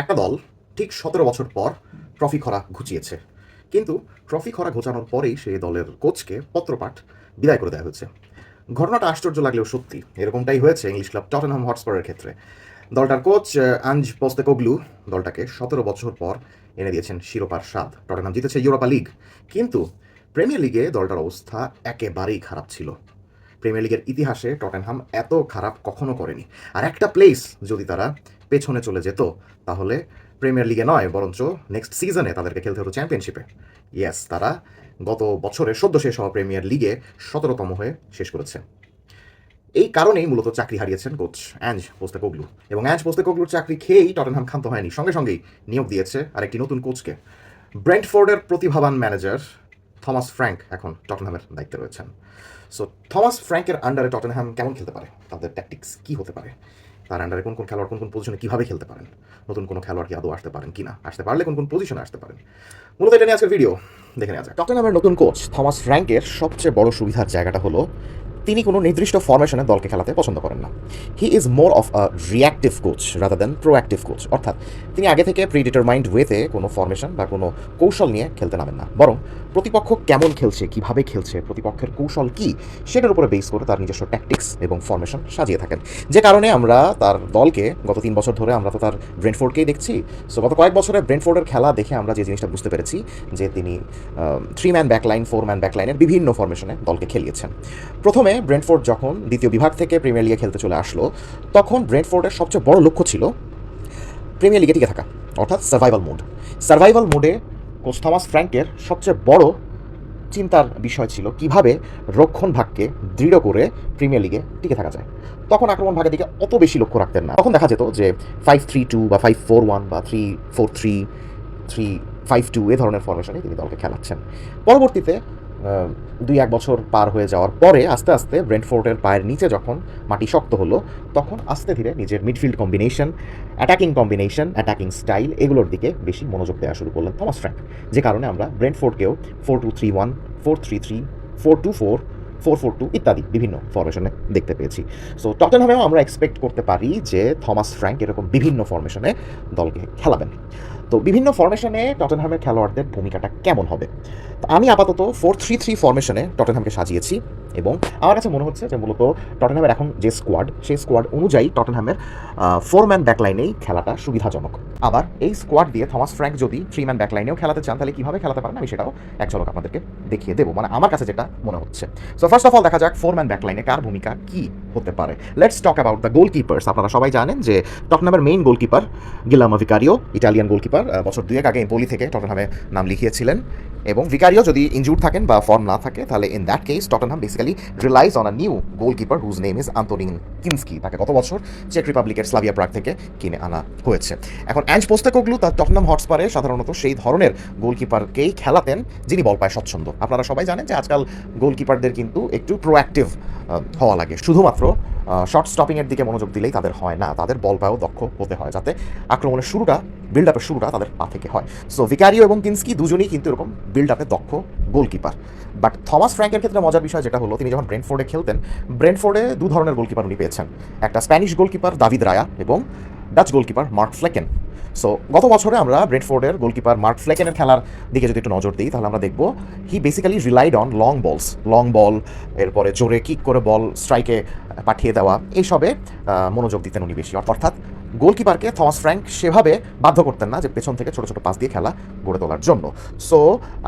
একটা দল ঠিক সতেরো বছর পর ট্রফি খরা ঘুচিয়েছে। কিন্তু ট্রফি খরা ঘোচানোর পরেই সেই দলের কোচকে পত্রপাঠ বিদায় করে দেওয়া হয়েছে। ঘটনাটা আশ্চর্য লাগলেও সত্যি, এরকমটাই হয়েছে ইংলিশ ক্লাব টটেনহাম হটস্পারের ক্ষেত্রে। দলটার কোচ আঞ্জ পোস্তেকোগলু দলটাকে সতেরো বছর পর এনে দিয়েছেন শিরোপার স্বাদ। টটেনহাম জিতেছে ইউরোপা লিগ, কিন্তু প্রিমিয়ার লিগে দলটার অবস্থা একেবারেই খারাপ ছিল। প্রিমিয়ার লিগের ইতিহাসে টটেনহাম এত খারাপ কখনো করেনি। আর একটা প্লেস যদি তারা পেছনে চলে যেত। তাহলে প্রিমিয়ার লিগে নয়, বরঞ্চ নেক্সট সিজনে তাদেরকে খেলতে হতো চ্যাম্পিয়নশিপে ইয়েস তারা গত বছরে সদ্য শেষ হওয়া প্রিমিয়ার লিগে সতেরোতম হয়ে শেষ করেছে। এই কারণেই মূলত চাকরি হারিয়েছেন কোচ অ্যাঞ্জ পোস্তেকোগলু এবং অ্যাঞ্জ পোস্তেকোগলুর চাকরি খেয়েই টটেনহাম ক্ষান্ত হয়নি। সঙ্গে সঙ্গেই নিয়োগ দিয়েছে আরেকটি নতুন কোচকে ব্রেন্টফোর্ডের প্রতিভাবান ম্যানেজার থমাস ফ্র্যাঙ্ক এখন টটেনহামের দায়িত্বে রয়েছেন। সো থমাস ফ্র্যাঙ্কের আন্ডারে টটেনহাম কেমন খেলতে পারে? তাদের ট্যাকটিক্স কী হতে পারে? তার আন্ডারে কোন কোন খেলোয়াড় কোন কোন পজিশনে কীভাবে খেলতে পারেন? নতুন কোনো খেলোয়াড় কি আদৌ আসতে পারেন কিনা? আসতে পারলে কোন কোন পজিশনে আসতে পারেন? মূলত এটা নিয়ে আজকের ভিডিও দেখে নেওয়া যাক। টটেনহামের নতুন কোচ থমাস র্যাঙ্কের সবচেয়ে বড় সুবিধার জায়গাটা হলো তিনি কোনো নির্দিষ্ট ফরমেশনে দলকে খেলাতে পছন্দ করেন না। He is more of a reactive coach rather than proactive coach অর্থাৎ তিনি আগে থেকে প্রি ডিটারমাইন্ড ওয়েতে কোনো ফরমেশন বা কোনো কৌশল নিয়ে খেলতে নামেন না। বরং প্রতিপক্ষ কেমন খেলছে, কীভাবে খেলছে, প্রতিপক্ষের কৌশল কি, সেটার উপরে বেস করে তার নিজস্ব ট্যাকটিক্স এবং ফরমেশন সাজিয়ে থাকেন। যে কারণে আমরা তার দলকে গত তিন বছর ধরে আমরা তো তার ব্রেনফোর্ডকেই দেখছি। সো গত কয়েক বছরে ব্রেনফোর্ডের খেলা দেখে আমরা যে জিনিসটা বুঝতে পেরেছি, যে তিনি three man backline four man ব্যাকলাইনের বিভিন্ন ফরমেশনে দলকে খেলিয়েছেন। প্রথমে ব্রেন্টফোর্ড যখন দ্বিতীয় বিভাগ থেকে প্রিমিয়ার লিগে খেলতে চলে আসলো, তখন ব্রেন্টফোর্ডের সবচেয়ে বড় লক্ষ্য ছিল প্রিমিয়ার লিগে টিকে থাকা, অর্থাৎ সার্ভাইভাল মোড সার্ভাইভাল মোডে কোচ ফ্র্যাঙ্কের সবচেয়ে বড় চিন্তার বিষয় ছিল কীভাবে রক্ষণ ভাগকে দৃঢ় করে প্রিমিয়ার লিগে টিকে থাকা যায়। তখন আক্রমণ ভাগের দিকে অত বেশি লক্ষ্য রাখতেন না। তখন দেখা যেত যে ফাইভ থ্রি টু বা ফাইভ ফোর ওয়ান বা three four three three five two এ ধরনের ফরমেশনে তিনি দলকে খেলাচ্ছেন। পরবর্তীতে দুই এক বছর পার হয়ে যাওয়ার পরে আস্তে আস্তে ব্রেন্টফোর্ডের পায়ের নিচে যখন মাটি শক্ত হলো, তখন আস্তে ধীরে নিজের midfield combination attacking combination attacking style এগুলোর দিকে বেশি মনোযোগ দেওয়া শুরু করলেন থমাস ফ্র্যাঙ্ক যে কারণে আমরা ব্রেন্টফোর্ডকেও four two three one four three three four two four four four two ইত্যাদি বিভিন্ন ফরমেশনে দেখতে পেয়েছি। সো টটেনহামেও আমরা এক্সপেক্ট করতে পারি যে থমাস ফ্র্যাঙ্ক এরকম বিভিন্ন ফরমেশনে দলকে খেলাবেন। তো, বিভিন্ন ফরমেশনে টটেনহামের খেলোয়াড়দের ভূমিকাটা কেমন হবে? আমি আপাতত ফোর থ্রি থ্রি ফরমেশনে টটেনহামকে সাজিয়েছি। এবং আমার কাছে মনে হচ্ছে যে মূলত টটেনহামের এখন যে স্কোয়াড সেই স্কোয়াড অনুযায়ী টটেনহামের ফোর ম্যান ব্যাকলাইনেই খেলাটা সুবিধাজনক। আবার এই স্কোয়াড দিয়ে থমাস ফ্র্যাঙ্ক যদি থ্রি ম্যান ব্যাকলাইনেও খেলাতে চান, তাহলে কীভাবে খেলাতে পারেন? আমি সেটাও এক ঝলক আপনাদেরকে দেখিয়ে দেবো। মানে আমার কাছে যেটা মনে হচ্ছে। সো ফার্স্ট অফ অল দেখা যাক ফোর ম্যান ব্যাকলাইনে কার ভূমিকা কী হতে পারে। Let's talk about the goalkeepers আপনারা সবাই জানেন যে টটনামের main goalkeeper Guglielmo Vicario Italian goalkeeper বছর দুয়েক আগে এম্পোলি থেকে টটনহামে নাম লিখিয়েছিলেন। এবং ভিকারিও যদি ইনজুর থাকেন বা ফর্ম না থাকে, তাহলে in that case Tottenham basically relies on a new goalkeeper whose name is Antonin Kinsky তাকে গত বছর চেক রিপাবলিকের স্লাভিয়া প্রাগ থেকে কিনে আনা হয়েছে। এখন অ্যাঞ্জ পোস্তেকোগলু তার টটনাম হটস্পারে সাধারণত সেই ধরনের গোলকিপারকেই খেলাতেন যিনি বল পায় স্বচ্ছন্দ। আপনারা সবাই জানেন যে আজকাল গোলকিপারদের কিন্তু একটু প্রোঅ্যাক্টিভ হওয়া লাগে। শুধুমাত্র শর্ট স্টপিংয়ের দিকে মনোযোগ দিলেই তাদের হয় না। তাদের বল পায়েও দক্ষ হতে হয় যাতে আক্রমণের শুরুটা বিল্ড আপের শুরুটা তাদের পা থেকে হয়। সো ভিকারিও এবং কিনস্কি দুজনেই কিন্তু এরকম বিল্ড আপে দক্ষ গোলকিপার বাট থমাস ফ্র্যাঙ্কের ক্ষেত্রে মজার বিষয় যেটা হলো, তিনি যখন ব্রেনফোর্ডে খেলতেন ব্রেনফোর্ডে দু ধরনের গোলকিপার উনি পেয়েছেন। একটা স্প্যানিশ গোলকিপার দাভিদ রায়া এবং Dutch goalkeeper Mark Flekken so গত বছরে আমরা ব্রেডফোর্ডের গোলকিপার মার্ক ফ্লেকেনের খেলার দিকে যদি একটু নজর দিই, তাহলে আমরা দেখব he basically relied on long balls long ball এরপরে জোরে কিক করে বল স্ট্রাইকে পাঠিয়ে দেওয়া, এইসবে মনোযোগ দিতেন উনি বেশি। অর্থাৎ গোলকিপারকে থমাস ফ্র্যাঙ্ক সেভাবে বাধ্য করতেন না যে পেছন থেকে ছোটো ছোটো পাস দিয়ে খেলা গড়ে তোলার জন্য। সো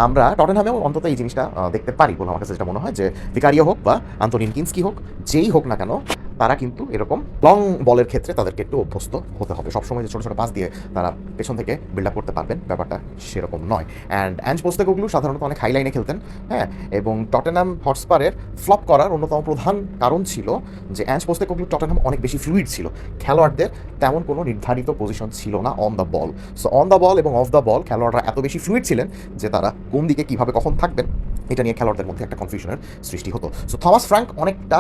আমরা টটেনহামেও অন্তত এই জিনিসটা দেখতে পারি বলে আমার কাছে যেটা মনে হয় যে ভিকারিও হোক বা আন্তোনিন কিনস্কি হোক, যেই হোক না কেন তারা কিন্তু এরকম লং বলের ক্ষেত্রে তাদেরকে একটু অভ্যস্ত হতে হবে। সবসময় যে ছোটো ছোটো পাস দিয়ে তারা পেছন থেকে বিল্ড আপ করতে পারবেন, ব্যাপারটা সেরকম নয়। অ্যান্ড অ্যাঞ্জ পোস্তেকোগলু সাধারণত অনেক হাইলাইনে খেলতেন হ্যাঁ? এবং টটেনাম হটস্পারের ফ্লপ করার অন্যতম প্রধান কারণ ছিল যে অ্যাঞ্জ পোস্তেকোগলু টটেনাম অনেক বেশি ফ্লুইড ছিল। খেলোয়াড়দের তেমন কোনো নির্ধারিত পজিশন ছিল না on the ball so on the ball এবং অফ দ্য বল খেলোয়াড়রা এত বেশি ফ্লুইড ছিলেন যে তারা কোন দিকে কীভাবে কখন থাকবেন, এটা নিয়ে খেলোয়াড়দের মধ্যে একটা কনফিউশনের সৃষ্টি হতো। সো থমাস ফ্র্যাঙ্ক অনেকটা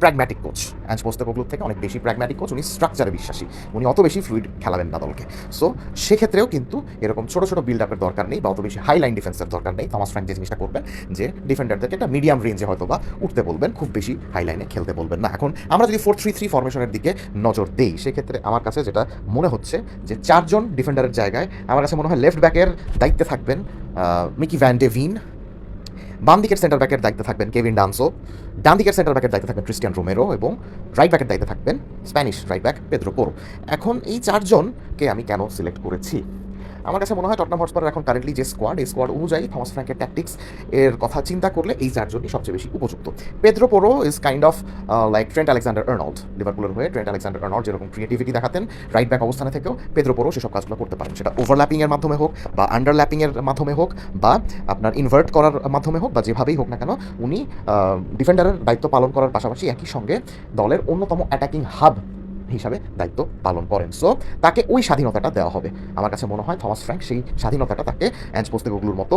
প্র্যাগম্যাটিক কোচ অ্যাঞ্জ পোস্তেকোগলুর থেকে অনেক বেশি প্র্যাগম্যাটিক কোচ উনি স্ট্রাকচারে বিশ্বাসী। উনি অত বেশি ফ্লুইড খেলাবেন না দলকে। সো সেক্ষেত্রেও কিন্তু এরকম ছোটো ছোটো বিল্ড আপের দরকার নেই বা অত বেশি হাই লাইন ডিফেন্সের দরকার নেই। থমাস ফ্র্যাঙ্ক যে জিনিসটা করবেন, যে ডিফেন্ডারদেরকে একটা মিডিয়াম রেঞ্জে হয়তো বা উঠতে বলবেন, খুব বেশি হাই লাইনে খেলতে বলবেন না। এখন আমরা যদি ফোর থ্রি থ্রি ফরমেশনের দিকে নজর দেই, সেক্ষেত্রে আমার কাছে যেটা মনে হচ্ছে যে চারজন ডিফেন্ডারের জায়গায় আমার কাছে মনে হয় লেফট ব্যাকের দায়িত্বে থাকবেন মিকি ভ্যান ডেভিন বাম দিকের সেন্টার ব্যাকের দায়িত্বে থাকবেন কেভিন ডান্সো ডান দিকের সেন্টার ব্যাকের দায়িত্বে থাকবেন ক্রিস্টিয়ান রোমেরো এবং রাইট ব্যাকের দায়িত্বে থাকবেন Spanish right back Pedro Porro এখন এই চারজনকে আমি কেন সিলেক্ট করেছি? আমার কাছে মনে হয় টটনাম হটস্পারের এখন কারেন্টলি যে স্কোয়াড এই স্কোয়াড অনুযায়ী থমাস ফ্র্যাঙ্কের ট্যাকটিক্স এর কথা চিন্তা করলে এই চারজনই সবচেয়ে বেশি উপযুক্ত। Pedro Porro is kind of like Trent Alexander Arnold লিভারপুলের হয়ে ট্রেন্ট আলেকজান্ডার আর্নল্ড যেরকম ক্রিয়েটিভিটি দেখাতেন রাইট ব্যাক অবস্থানে থেকেও পেদ্রো পোরো সেসব কাজগুলো করতে পারেন। সেটা ওভারল্যাপিংয়ের মাধ্যমে হোক বা আন্ডারল্যাপিংয়ের মাধ্যমে হোক বা আপনার ইনভার্ট করার মাধ্যমে হোক বা যেভাবেই হোক না কেন, উনি ডিফেন্ডারের দায়িত্ব পালন করার পাশাপাশি একই সঙ্গে দলের অন্যতম অ্যাটাকিং হাব হিসাবে দায়িত্ব পালন করেন। সো তাকে ওই স্বাধীনতাটা দেওয়া হবে। আমার কাছে মনে হয়, থমাস ফ্র্যাঙ্ক সেই স্বাধীনতাটা তাকে অ্যান্ড পোস্তেগোগুলোর মতো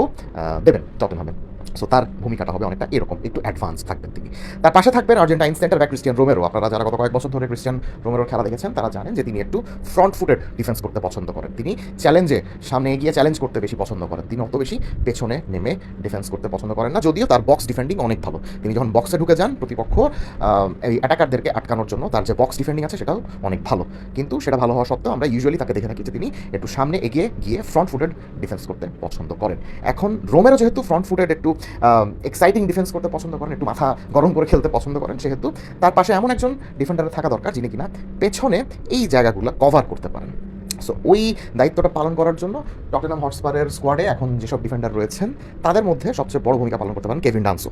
দেবেন টটেনহামে সো তার ভূমিকাটা হবে অনেকটা এরকম, একটু অ্যাডভান্স থাকবেন তিনি তার পাশে থাকবেন Argentine centre back Cristian Romero আপনারা যারা গত কয়েক বছর ধরে ক্রিস্টিয়ান রোমেরোর খেলা দেখেছেন, তারা জানেন যে তিনি একটু ফ্রন্ট ফুটেড ডিফেন্স করতে পছন্দ করেন। তিনি চ্যালেঞ্জে সামনে এগিয়ে চ্যালেঞ্জ করতে বেশি পছন্দ করেন। তিনি অত বেশি পেছনে নেমে ডিফেন্স করতে পছন্দ করেন না, যদিও তার বক্স ডিফেন্ডিং অনেক ভালো। তিনি যখন বক্সে ঢুকে যান, প্রতিপক্ষ এই অ্যাটাকারদেরকে আটকানোর জন্য তার যে বক্স ডিফেন্ডিং আছে, সেটাও অনেক ভালো। কিন্তু সেটা ভালো হওয়া সত্ত্বেও আমরা ইউজুয়ালি তাকে দেখে থাকি যে তিনি একটু সামনে এগিয়ে গিয়ে ফ্রন্ট ফুটেড ডিফেন্স করতে পছন্দ করেন। এখন রোমেরো যেহেতু ফ্রন্ট ফুটেড একটু এক্সাইটিং ডিফেন্স করতে পছন্দ করেন, একটু মাথা গরম করে খেলতে পছন্দ করেন সেহেতু। তার পাশে এমন একজন ডিফেন্ডার থাকা দরকার যিনি কিনা পেছনে এই জায়গাগুলো কভার করতে পারেন। সো ওই দায়িত্বটা পালন করার জন্য টটেনাম হটস্পারের স্কোয়াডে এখন যেসব ডিফেন্ডার রয়েছেন, তাদের মধ্যে সবচেয়ে বড় ভূমিকা পালন করতে পারেন কেভিন ডান্সো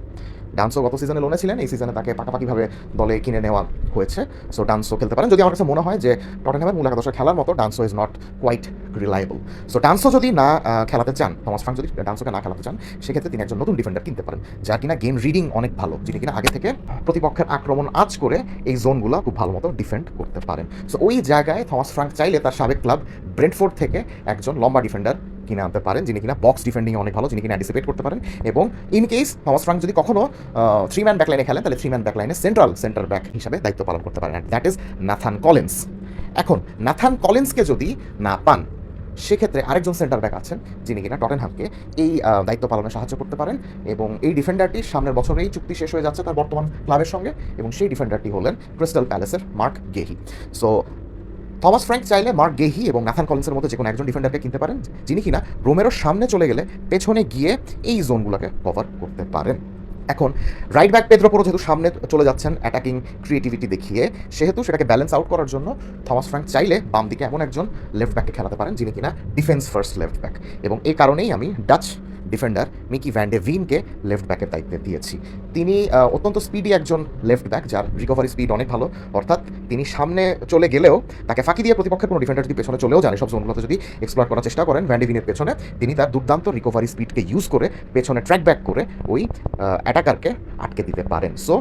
ডান্সো গত সিজনে লোনে ছিলেন, এই সিজনে তাকে পাকাপাকিভাবে দলে কিনে নেওয়া হয়েছে। সো ডান্সো খেলতে পারেন। যদি আমার কাছে মনে হয় যে টটেনহামের মূল একাদশের খেলার মতো Danso is not quite reliable so Danso যদি না খেলাতে চান থমাস ফ্রাঙ্ক যদি, ডান্সোকে না খেলাতে চান, সেক্ষেত্রে তিনি একজন নতুন ডিফেন্ডার কিনতে পারেন যার কিনা গেম রিডিং অনেক ভালো, যিনি কিনা আগে থেকে প্রতিপক্ষের আক্রমণ আজ করে এই জোনগুলো খুব ভালো মতো ডিফেন্ড করতে পারেন। সো ওই জায়গায় থমাস ফ্রাঙ্ক চাইলে তার সাবেক ক্লাব ব্রেন্টফোর্ড থেকে একজন লম্বা ডিফেন্ডার কিনে আনতে পারেন, যিনি কিনা বক্স ডিফেন্ডিং অনেক ভালো, যিনি কিনা অ্যান্টিসিপেট করতে পারেন। এবং ইন কেস থমাস ফ্রাঙ্ক যদি কখনো থ্রি ম্যান ব্যাকলাইনে খেলেন, তাহলে থ্রি ম্যান ব্যাকলাইনে সেন্ট্রাল সেন্টার ব্যাক হিসাবে দায়িত্ব পালন করতে পারেন। And that is Nathan Collins এখন নাথান কলেন্সকে যদি না পান, সেক্ষেত্রে আরেকজন সেন্টার ব্যাক আছেন, যিনি কিনা টটেনহামকে এই দায়িত্ব পালনে সাহায্য করতে পারেন। এবং এই ডিফেন্ডারটি সামনের বছরেই চুক্তি শেষ হয়ে যাচ্ছে তার বর্তমান ক্লাবের সঙ্গে। এবং সেই ডিফেন্ডারটি হলেন Crystal প্যালেসের Mark Guehi so Thomas Frank চাইলে মার্ক গেহি এবং নাথান কলিন্সের মতো যে কোনো একজন ডিফেন্ডারকে কিনতে পারেন, যিনি কিনা রোমেরোর সামনে চলে গেলে পেছনে গিয়ে এই জোনগুলোকে কভার করতে পারেন। এখন রাইট ব্যাক পেদ্রোপোরো যেহেতু সামনে চলে যাচ্ছেন অ্যাটাকিং ক্রিয়েটিভিটি দেখিয়ে, সেহেতু সেটাকে ব্যালেন্স আউট করার জন্য থমাস ফ্র্যাঙ্ক চাইলে বাম দিকে এমন একজন লেফট ব্যাককে খেলাতে পারেন, যিনি কিনা ডিফেন্স ফার্স্ট লেফট ব্যাক এবং এই কারণেই আমি Dutch defender Micky Van de ভিনকে left ব্যাকের দায়িত্বে দিয়েছি। তিনি অত্যন্ত স্পিডি একজন লেফট ব্যাক, যার রিকভারি স্পিড অনেক ভালো। অর্থাৎ তিনি সামনে চলে গেলেও তাকে ফাঁকি দিয়ে প্রতিপক্ষের কোনো ডিফেন্ডার যদি পেছনে চলেও জানে, সব জোনগুলোতে যদি এক্সপ্লোর করার চেষ্টা করেন ভ্যান্ডেভিনের পেছনে তিনি তার দুর্দান্ত রিকভারি স্পিডকে ইউজ করে পেছনে ট্র্যাক ব্যাক করে ওই অ্যাটাকারকে আটকে দিতে পারেন। সো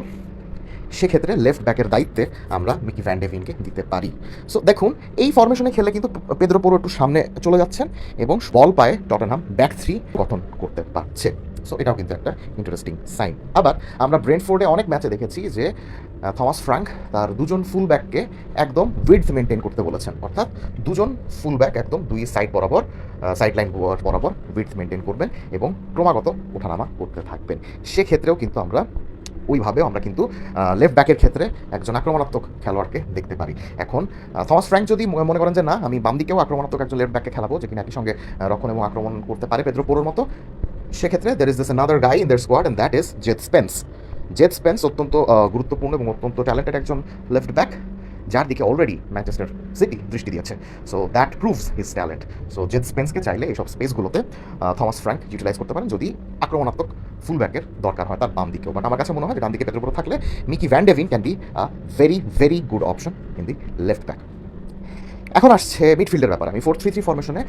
সেক্ষেত্রে লেফট ব্যাকের দায়িত্বে আমরা মিকি ভ্যান্ডেভিনকে দিতে পারি। সো দেখুন, এই ফরমেশনে খেলে কিন্তু পেদ্রো একটু সামনে চলে যাচ্ছেন এবং বল পায়ে টটেনহাম ব্যাক থ্রি গঠন করতে পারছে। সো এটাও কিন্তু একটা ইন্টারেস্টিং সাইন আবার আমরা ব্রেন্টফোর্ডে অনেক ম্যাচে দেখেছি যে থমাস ফ্রাঙ্ক তার দুজন ফুল ব্যাককে একদম উইডথ মেনটেন করতে বলেছেন। অর্থাৎ দুজন ফুল ব্যাক একদম দুই সাইড বরাবর সাইড লাইন বরাবর উইডথ মেনটেন করবেন এবং ক্রমাগত ওঠানামা করতে থাকবেন। সেক্ষেত্রেও কিন্তু আমরা ওইভাবে আমরা কিন্তু লেফট ব্যাকের ক্ষেত্রে একজন আক্রমণাত্মক খেলোয়াড়কে দেখতে পারি। এখন থমাস ফ্র্যাঙ্ক যদি মনে করেন যে, না, আমি বাম দিকেও আক্রমণাত্মক একজন লেফট ব্যাকে খেলাবো, যে কিনা একই সঙ্গে রক্ষণ এবং আক্রমণ করতে পারে পেদ্রো পোরোর মতো, সেক্ষেত্রে there is this another guy in their squad and that is Djed Spence Djed Spence অত্যন্ত গুরুত্বপূর্ণ এবং অত্যন্ত ট্যালেন্টেড একজন লেফট ব্যাক যার দিকে অলরেডি ম্যানচেস্টার সিটি দৃষ্টি দিয়েছে। So that proves his talent so Djed স্পেন্সকে চাইলে এইসব স্পেসগুলোতে থমাস ফ্র্যাঙ্ক ইউটিলাইজ করতে পারেন যদি আক্রমণাত্মক ফুল ব্যাকের দরকার হয় তার বাম দিকেও। বাট আমার কাছে মনে হয় ডান দিকে পেট্রোল থাকলে Micky Van de Ven can be very very good option in the left back এখন আসছে মিডফিল্ডের ব্যাপার। আমি ফোর থ্রি থ্রি ফরমেশনে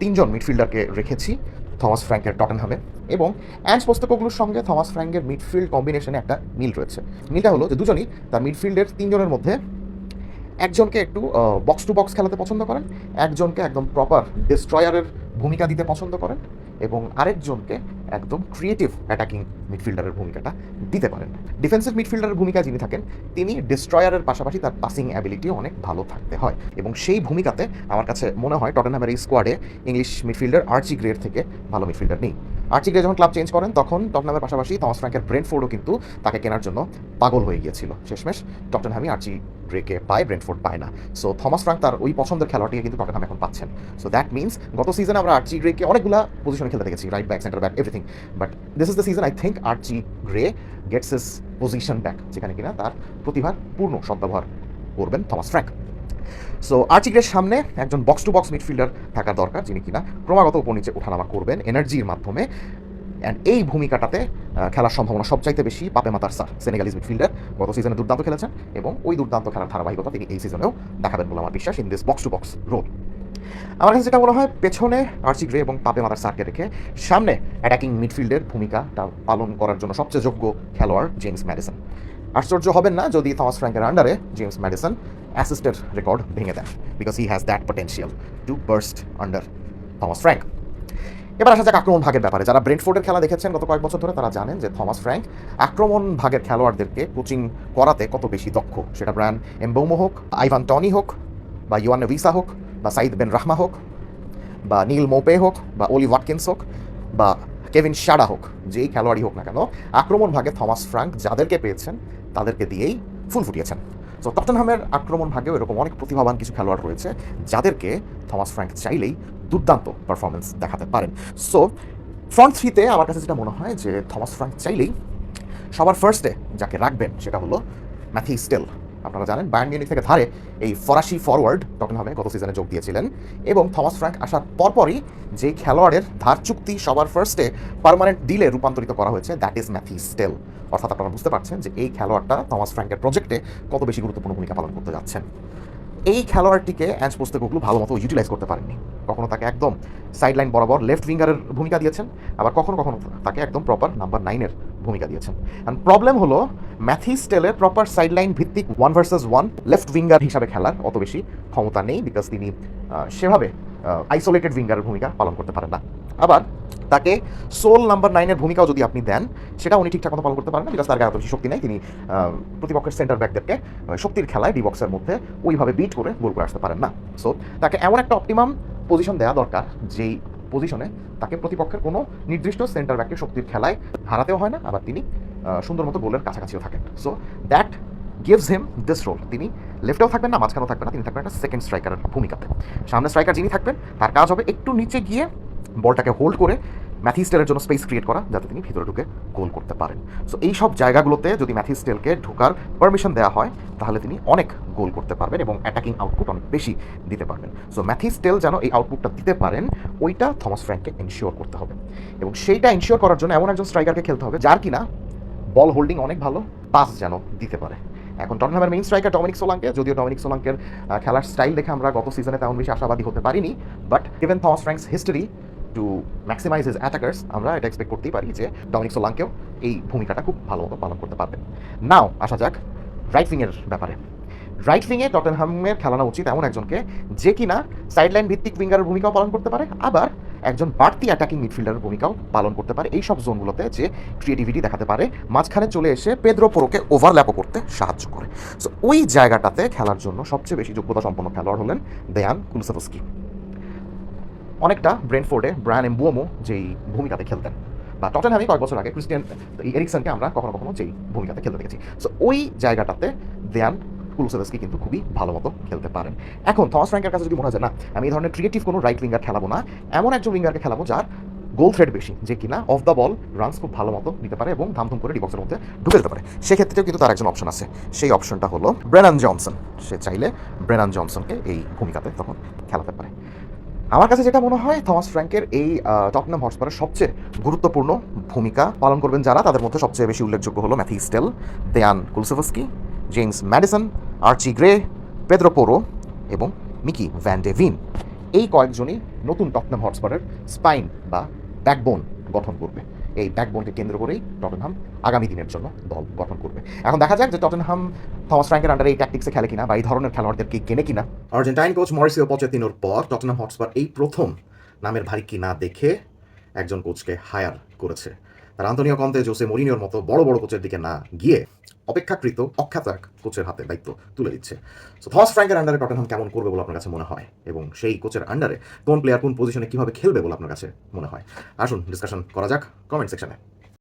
তিনজন মিডফিল্ডারকে রেখেছি থমাস ফ্র্যাঙ্কের টটেনহামে এবং অ্যান্স পোস্তকোগলুর সঙ্গে থমাস ফ্র্যাঙ্কের মিডফিল্ড কম্বিনেশনে একটা মিল রয়েছে। মিলটা হলো যে, দুজনই তার মিডফিল্ডের তিনজনের মধ্যে একজনকে একটু বক্স টু বক্স খেলাতে পছন্দ করেন, একজনকে একদম প্রপার ডিস্ট্রয়ারের ভূমিকা দিতে পছন্দ করেন এবং আরেকজনকে একদম ক্রিয়েটিভ অ্যাটাকিং মিডফিল্ডারের ভূমিকাটা দিতে পারেন। ডিফেন্সিভ মিডফিল্ডারের ভূমিকা যিনি থাকেন, তিনি ডিস্ট্রয়ারের পাশাপাশি তার পাসিং অ্যাবিলিটিও অনেক ভালো থাকতে হয় এবং সেই ভূমিকাতে আমার কাছে মনে হয় টটেনহামের এই স্কোয়াডে ইংলিশ মিডফিল্ডার আর্চি গ্রেড থেকে ভালো মিডফিল্ডার নেই। আর্চি গ্রে যখন ক্লাব চেঞ্জ করেন, তখন টটনহামের পাশাপাশি থমাস ফ্র্যাঙ্কের ব্রেন্টফোর্ডও কিন্তু তাকে কেনার জন্য পাগল হয়ে গিয়েছিল। শেষমেশ টটনহামই আর্চি গ্রেকে পায় ব্রেন্টফোর্ড পায় না। সো থমাস ফ্রাঙ্ক তার ওই পছন্দের খেলোয়াড়টিকে কিন্তু টটনহাম এখন পাচ্ছেন। সো দ্যাট মিনস গত সিজনে আমরা আর্চি গ্রেকে অনেকগুলা পজিশনে খেলতে দেখেছি right back centre back everything but this is the season I think Archie Gray gets his position back যেখানে কিনা তার প্রতিভার পূর্ণ সদ্ব্যবহার করবেন থমাস ফ্র্যাঙ্ক সো আর্চিগ্রের সামনে একজন বক্স টু বক্স মিডফিল্ডার থাকা দরকার, যিনি কিনা ক্রমাগত উপর নিচে ওঠানামা করবেন এনার্জির মাধ্যমে। অ্যান্ড এই ভূমিকাটাতে খেলার সম্ভাবনা সবচাইতে বেশি পাপে মাতার স্যার, সেনেগালিজ মিডফিল্ডার গত সিজনে দুর্দান্ত খেলেছেন এবং ওই দুর্দান্ত খেলার ধারাবাহিকতা তিনি এই সিজনেও দেখাবেন বলে আমার বিশ্বাস in this box to box role আমার কাছে যেটা মনে হয়, পেছনে আর্চি গ্রে এবং পাপে মাতার স্যারকে রেখে সামনে অ্যাটাকিং মিডফিল্ডের ভূমিকাটা পালন করার জন্য সবচেয়ে যোগ্য খেলোয়াড় জেমস ম্যাডিসন আশ্চর্য হবেন না যদি থমাস ফ্র্যাঙ্কের আন্ডারে জেমস ম্যাডিসন অ্যাসিস্টের রেকর্ড ভেঙে দেন because he has that potential to burst under Thomas Frank এবার আসা যাক আক্রমণ ভাগের ব্যাপারে। যারা ব্রেন্টফোর্ডের খেলা দেখেছেন গত কয়েক বছর ধরে, তারা জানেন যে থমাস ফ্র্যাঙ্ক আক্রমণ ভাগের খেলোয়াড়দেরকে কোচিং করাতে কত বেশি দক্ষ। সেটা ব্র্যান এমবৌমো হোক আইভান টনি হোক, বা ইওয়ান ভিসা হোক, বা সাইদ বেন রাহমা হোক, বা নীল মোপে হোক, বা ওলি ওয়াটকিন্স হোক, বা কেভিন শাডা হোক, যেই খেলোয়াড়ই হোক না কেন, আক্রমণ ভাগে থমাস ফ্রাঙ্ক যাদেরকে পেয়েছেন, তাদেরকে দিয়েই ফুল ফুটিয়েছেন। সো টটনহামের আক্রমণ ভাগেও এরকম অনেক প্রতিভাবান কিছু খেলোয়াড় রয়েছে যাদেরকে থমাস ফ্র্যাঙ্ক চাইলেই দুর্দান্ত পারফরমেন্স দেখাতে পারেন। সো ফ্রন্ট থ্রিতে আমার কাছে যেটা মনে হয় যে থমাস ফ্র্যাঙ্ক চাইলেই সবার ফার্স্টে যাকে রাখবেন সেটা হলো ম্যাথি স্টেল। আপনারা জানেন বায়ার্ন মিউনিক থেকে ধারে এই ফরাসি ফরওয়ার্ড টটনহামে গত সিজনে যোগ দিয়েছিলেন এবং থমাস ফ্র্যাঙ্ক আসার পরপরই যে খেলোয়াড়ের ধার চুক্তি সবার ফার্স্টে পার্মানেন্ট ডিলে রূপান্তরিত করা হয়েছে দ্যাট ইজ ম্যাথি স্টেল অর্থাৎ আপনারা বুঝতে পারছেন যে এই খেলোয়াড়টা থমাস ফ্র্যাঙ্কের প্রজেক্টে কত বেশি গুরুত্বপূর্ণ ভূমিকা পালন করতে যাচ্ছেন। এই খেলোয়াড়টিকে অ্যাঞ্জ পোস্তেকোগলু ভালো মতো ইউটিলাইজ করতে পারেননি। কখনো তাকে একদম সাইডলাইন বরাবর লেফট উইঙ্গারের ভূমিকা দিয়েছেন, আবার কখনো কখনো তাকে একদম প্রপার নাম্বার নাইনের ভূমিকা দিয়েছেন। অ্যান্ড প্রবলেম হলো ম্যাথি স্টেলের প্রপার সাইডলাইন ভিত্তিক one versus one left winger হিসাবে খেলার অত বেশি ক্ষমতা নেই বিকজ তিনি সেভাবে আইসোলেটেড উইঙ্গারের ভূমিকা পালন করতে পারেন না। আবার তাকে সোল নাম্বার নাইনের ভূমিকাও যদি আপনি দেন সেটা উনি ঠিকঠাক মতো পালন করতে পারেন না বিকজ তার গায়ে বেশি শক্তি নেই। তিনি প্রতিপক্ষের সেন্টার ব্যাকদেরকে শক্তির খেলায় ডি বক্সের মধ্যে ওইভাবে বিট করে গোল করে আসতে পারেন না। সো তাকে এমন একটা অপটিমাম পজিশন দেওয়া দরকার যেই পজিশনে তাকে প্রতিপক্ষের কোনো নির্দিষ্ট সেন্টার ব্যাকের শক্তির খেলায় হারাতেও হয় না। আবার তিনি সুন্দর মতো গোলের কাছাকাছিও থাকেন। So that gives him this role তিনি লেফটেও থাকবেন না, মাঝখানেও থাকবেন না, তিনি থাকবেন একটা সেকেন্ড স্ট্রাইকারের ভূমিকাতে। সামনে স্ট্রাইকার যিনি থাকবেন, তার কাজ হবে একটু নিচে গিয়ে বলটাকে হোল্ড করে ম্যাথিস্টেলের জন্য স্পেস ক্রিয়েট করা, যাতে তিনি ভিতরে ঢুকে গোল করতে পারেন। সো এই সব জায়গাগুলোতে যদি ম্যাথিস্টেলকে ঢোকার পারমিশন দেওয়া হয়, তাহলে তিনি অনেক গোল করতে পারবেন এবং অ্যাটাকিং আউটপুট অনেক বেশি দিতে পারবেন। সো ম্যাথিস্টেল যেন এই আউটপুটটা দিতে পারেন, ওইটা থমাস ফ্র্যাঙ্ককে এনশিওর করতে হবে। এবং সেইটা এনশিওর করার জন্য এমন একজন স্ট্রাইকারকে খেলতে হবে, যার কিনা বল হোল্ডিং অনেক ভালো, পাস যেন দিতে পারে। এখন টটনহামের মেইন স্ট্রাইকার ডমিনিক সোলাঙ্কে, যদিও ডমিনিক সোলাঙ্কের খেলার স্টাইল দেখে আমরা গত সিজনে তেমন বেশি আশাবাদী হতে পারিনি but given Thomas Frank's history to maximise his attackers আমরা এটা এক্সপেক্ট করতেই পারি যে ডমিনিক সোলাঙ্কেও এই ভূমিকাটা খুব ভালো মতো পালন করতে পারবেন। নাও আসা যাক রাইট উইংয়ের ব্যাপারে। রাইট উইংয়ে টটেনহামের খেলানো উচিত এমন একজনকে, যে কিনা সাইডলাইন ভিত্তিক উইঙ্গারের ভূমিকাও পালন করতে পারে, আবার একজন বাড়তি অ্যাটাকিং মিডফিল্ডারের ভূমিকাও পালন করতে পারে এই সব জোনগুলোতে যে ক্রিয়েটিভিটি দেখাতে পারে। মাঝখানে চলে এসে পেদ্রো পোরোকে ওভারল্যাপও করতে সাহায্য করে। সো ওই জায়গাটাতে খেলার জন্য সবচেয়ে বেশি যোগ্যতা সম্পন্ন খেলোয়াড় হলেন দেয়ান কুলসেভস্কি। অনেকটা ব্রেনফোর্ডে ব্রায়ান এমবুয়ামো যেই ভূমিকাতে খেলতেন। বা টটেন টটেনহামে কয়েক বছর আগে ক্রিস্টিয়ান এরিকসনকে আমরা কখনো কখনো যেই ভূমিকাতে খেলতে দেখেছি। সো ওই জায়গাটাতে দেয়ান কুলসেভস্কি কিন্তু খুবই ভালো মতো খেলতে পারেন। এখন, থমাস ফ্র্যাঙ্কের কাছে যদি মনে হয় না, আমি এই ধরনের ক্রিয়েটিভ কোনো রাইট উইঙ্গার খেলাবো না, এমন একজন উইঙ্গারকে খেলাবো যার গোল থ্রেড বেশি, যে কিনা অফ দ্য বল রানস খুব ভালো মতো নিতে পারে এবং ধামধুম করে ডিবক্সের মধ্যে ঢুকে যেতে পারে। সেক্ষেত্রেও কিন্তু তার একজন অপশন আছে। সেই অপশনটা হলো ব্রেনান জনসন সে চাইলে ব্রেনান জনসনকে এই ভূমিকাতে তখন খেলাতে পারে। আমার কাছে যেটা মনে হয়, থমাস ফ্র্যাঙ্কের এই টপনাম হটস্পারের সবচেয়ে গুরুত্বপূর্ণ ভূমিকা পালন করবেন যারা, তাদের মধ্যে সবচেয়ে বেশি উল্লেখযোগ্য হলো Mathys Tel Dejan Kulusevski James Maddison Archie Gray Pedro Porro এবং মিকি ভ্যান ডে ভিন এই কয়েকজনই নতুন টপনাম হটস্পারের স্পাইন বা ব্যাকবোন গঠন করবে। এই ব্যাকবোনকে কেন্দ্র করেই টটেনহাম আগামী দিনের জন্য দল গঠন করবে। এখন দেখা যাক যে টটেনহাম থমাস ফ্র্যাঙ্কের আন্ডারে এই ট্যাকটিক্সে খেলে কিনা বা এই ধরনের খেলোয়াড়দেরকে কেনে কিনা। আর্জেন্টাইন কোচ মরিসিও পচেতিনোর পর টটেনহাম হটস্পার এই প্রথম নামের ভারী কিনা দেখে একজন কোচকে হায়ার করেছে। তার আন্তনিও কন্তে জোসে মরিনিওর মতো বড় বড় কোচের দিকে না গিয়ে অপেক্ষাকৃত অখ্যাত এক কোচের হাতে দায়িত্ব তুলে দিচ্ছে। সো থস ফ্র্যাঙ্কের আন্ডারে টটেনহাম কেমন করবে বলে আপনার কাছে মনে হয়? এবং সেই কোচের আন্ডারে কোন প্লেয়ার কোন পজিশনে কীভাবে খেলবে বলে আপনার কাছে মনে হয়? আসুন ডিসকাশন করা যাক কমেন্ট সেকশনে